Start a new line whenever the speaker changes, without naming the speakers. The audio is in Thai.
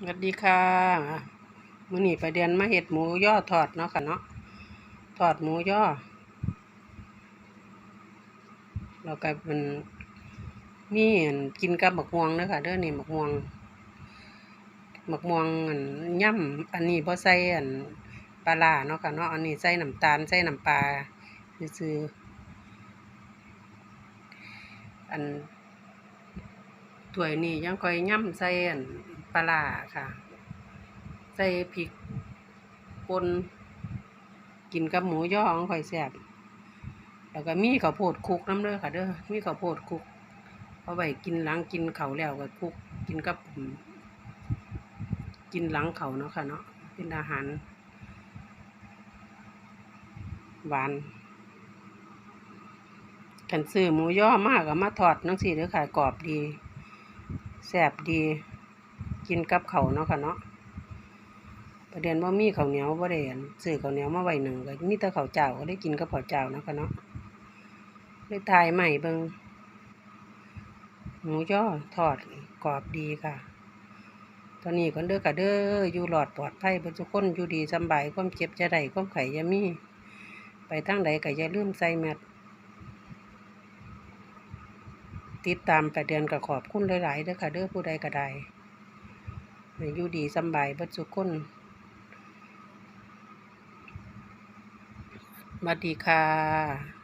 สวัสดีค่ะมื้อนี้ประเด็นมาเห็ดหมูย่อทอดเนาะค่ะเนาะทอดหมูย่อแล้วก็เป็นมีอันกินกับบักม่วงเด้อค่ะเด้อนี่บักม่วงบักม่วงอันย่ำอันนี้บ่ใส่อันปลาร้าเนาะค่ะเนาะอันนี้ใส่น้ำตาลใส่น้ำปลาซื่ออันถ้วยนี้ยังคอยย่ำใส่อัน ปลาร้าค่ะ ใส่พริกป่นกินกับหมูย่อของข่อยแซ่บแล้วก็มีข้าวโพดคลุกน้ำเด้อค่ะเด้อมีข้าวโพดคลุกเอาไว้กินหลังกินเขาแล้วก็คลุกกินกับกินหลังเขาเนาะค่ะเนาะเป็นอาหาร หวานกันซื้อหมูย่อมากก็มาทอดนังสีเด้อค่ะกรอบดีแซ่บดี กินกับเขาเนาะค่ะเนาะประเด็นว่ามีข้าวเหนียวบ่ได้อั่นซื้อข้าวเหนียวมาไว้หนึ่งก็มีแต่ข้าวเจ้าก็ได้กินกับข้าวเจ้าเนาะค่ะเนาะเลยทายใหม่เบิงหมูย่อทอดกรอบดีค่ะ ตอนนี้ก็เด้อค่ะเด้ออยู่หลอดปลอดภัยเบ่ทุกคนอยู่ดีสบายความเจ็บจะได้ความไข้อย่ามีไปทางใดก็อย่าลืมใส่แมสติดตามประเดือนก็ขอบคุณหลายๆเด้อค่ะเด้อผู้ใดก็ได้ อยู่ดีสบายเบิดสุกคนสวัสดีค่ะ